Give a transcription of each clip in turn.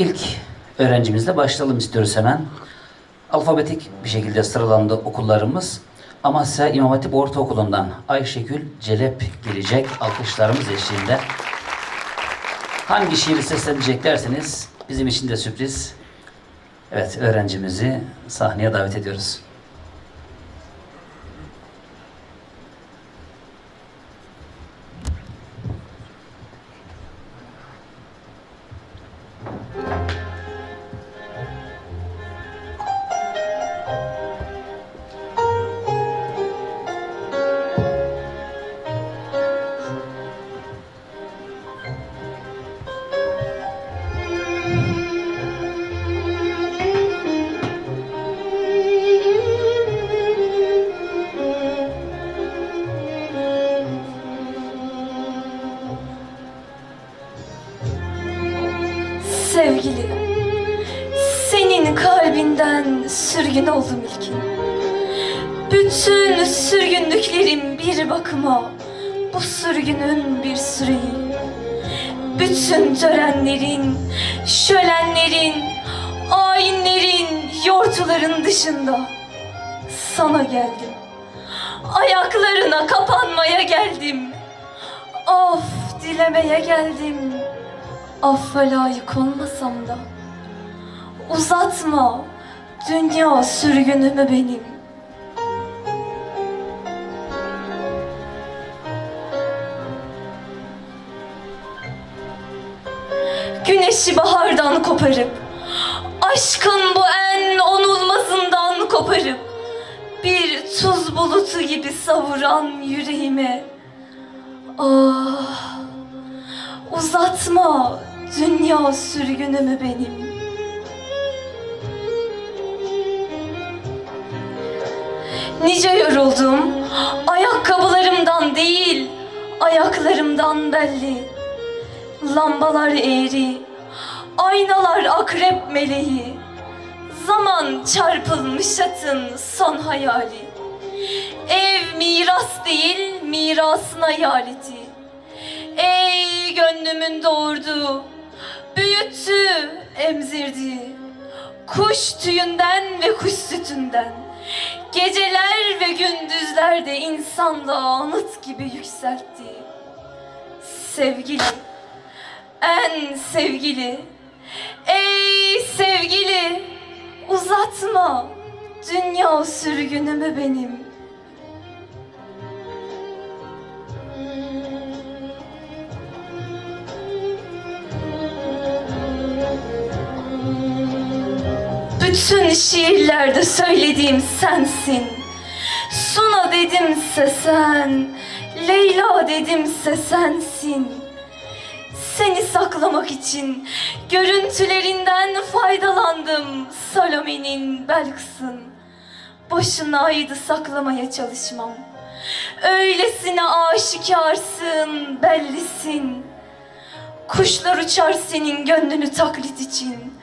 İlk öğrencimizle başlayalım istiyoruz hemen. Alfabetik bir şekilde sıralandı okullarımız. Amasya İmam Hatip Ortaokulu'ndan Ayşegül Celep gelecek alkışlarımız eşliğinde. Hangi şiiri seslenecek derseniz bizim için de sürpriz. Evet öğrencimizi sahneye davet ediyoruz. Sürgün oldum ilkin. Bütün sürgünlüklerim bir bakıma bu sürgünün bir süreyi. Bütün törenlerin, şölenlerin, ayinlerin, yortuların dışında sana geldim. Ayaklarına kapanmaya geldim. Of dilemeye geldim. Affa layık olmasam da Uzatma Dünya sürgünümü benim Güneşi bahardan koparıp Aşkın bu en onulmazından koparıp Bir tuz bulutu gibi savuran yüreğime Ah Uzatma dünya sürgünümü benim. Nice yoruldum, ayakkabılarımdan değil, ayaklarımdan belli. Lambalar eğri, aynalar akrep meleği. Zaman çarpılmış atın son hayali. Ev miras değil, mirasına yaleti. Ey gönlümün doğurduğu, büyüttü, emzirdi. Kuş tüyünden ve kuş sütünden, geceler ve gündüzlerde insanlığı anıt gibi yükseltti. Sevgili, en sevgili, ey sevgili, uzatma dünya sürgünümü benim. Bütün şiirlerde söylediğim sensin. Suna dedimse sen, Leyla dedimse sensin. Seni saklamak için görüntülerinden faydalandım Salome'nin Belkıs'ın. Boşunaydı saklamaya çalışmam. Öylesine aşikarsın, bellisin. Kuşlar uçar senin gönlünü taklit için.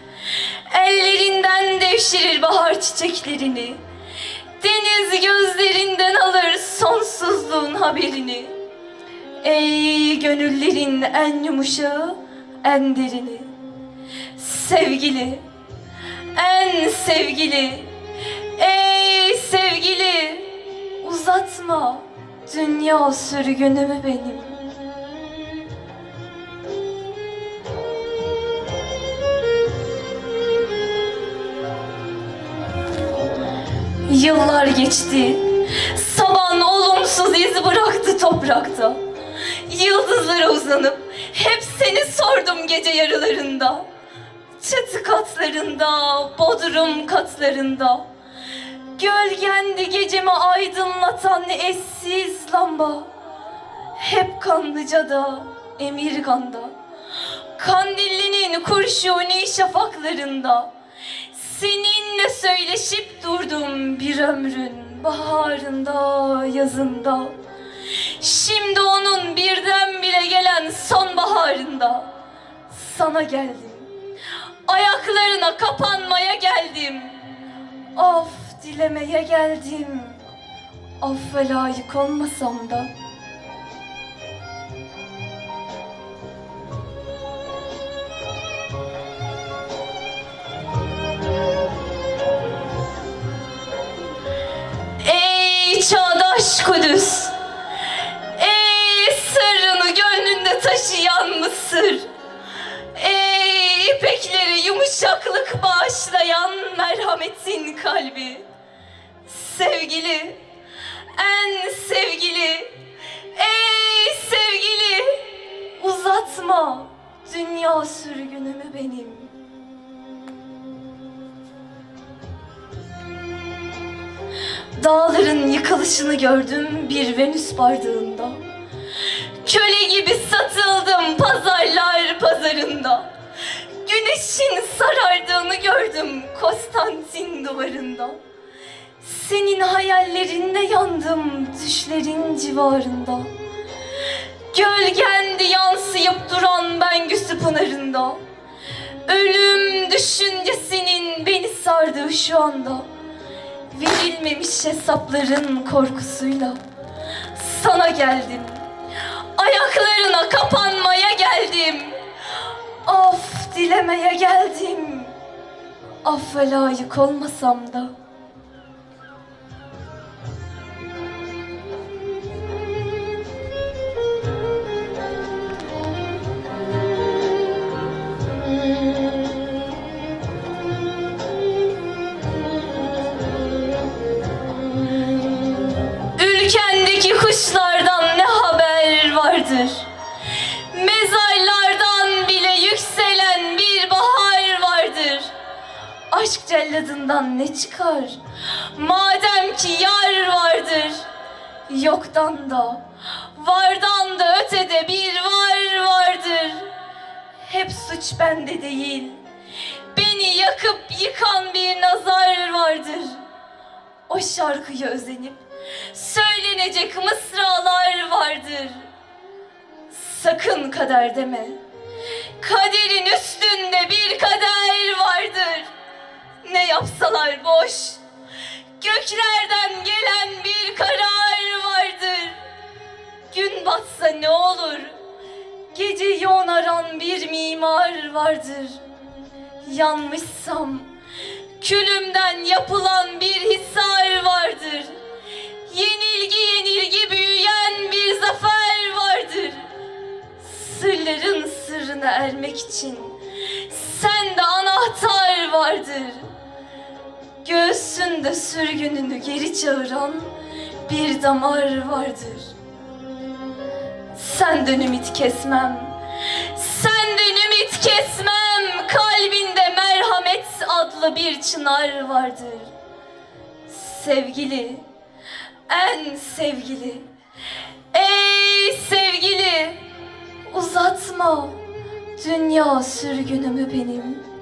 Ellerinden devşirir bahar çiçeklerini. Deniz gözlerinden alır sonsuzluğun haberini. Ey gönüllerin en yumuşağı, en derini. Sevgili, en sevgili, ey sevgili, uzatma dünya sürgünümü benim. Yıllar geçti. Saban olumsuz iz bıraktı toprakta. Yıldızlara uzanıp hep seni sordum gece yarılarında. Çatı katlarında, bodrum katlarında. Gölgendi gecemi aydınlatan eşsiz lamba. Hep Kanlıca'da, Emirgan'da. Kandilli'nin kurşuni şafaklarında. Seninle söyleşip durdum bir ömrün baharında, yazında. Şimdi onun birdenbire gelen sonbaharında sana geldim. Ayaklarına kapanmaya geldim. Of dilemeye geldim. Affa layık olmasam da. Uşaklık bağışlayan merhametin kalbi. Sevgili, en sevgili, ey sevgili, uzatma dünya sürgünümü benim. Dağların yıkılışını gördüm bir Venüs bardağında. Köle gibi satıldım pazarlar pazarında. Güneşin sarardığını gördüm Konstantin duvarında. Senin hayallerinde yandım düşlerin civarında. Gölgendi yansıyıp duran Bengüsü pınarında. Ölüm düşüncesinin beni sardığı şu anda. Verilmemiş hesapların korkusuyla sana geldim. Ayaklarına kapanmaya geldim. Af dilemeye geldim. Affa layık olmasam da. Ülkendeki kuşlardan ne haber vardır? Aşk celladından ne çıkar? Madem ki yar vardır. Yoktan da, vardan da ötede bir var vardır. Hep suç bende değil. Beni yakıp yıkan bir nazar vardır. O şarkıya özenip söylenecek mısralar vardır. Sakın kader deme. Kaderin üstünde bir kader vardır. Ne yapsalar boş. Göklerden gelen bir karar vardır. Gün batsa ne olur? Gece yoğun aran bir mimar vardır. Yanmışsam külümden yapılan bir hisar vardır. Yenilgi yenilgi büyüyen bir zafer vardır. Sırların sırrına ermek için vardır. Göğsünde sürgününü geri çağıran bir damar vardır. Senden ümit kesmem. Senden ümit kesmem. Kalbinde merhamet adlı bir çınar vardır. Sevgili, en sevgili. Ey sevgili, uzatma dünya sürgünümü benim.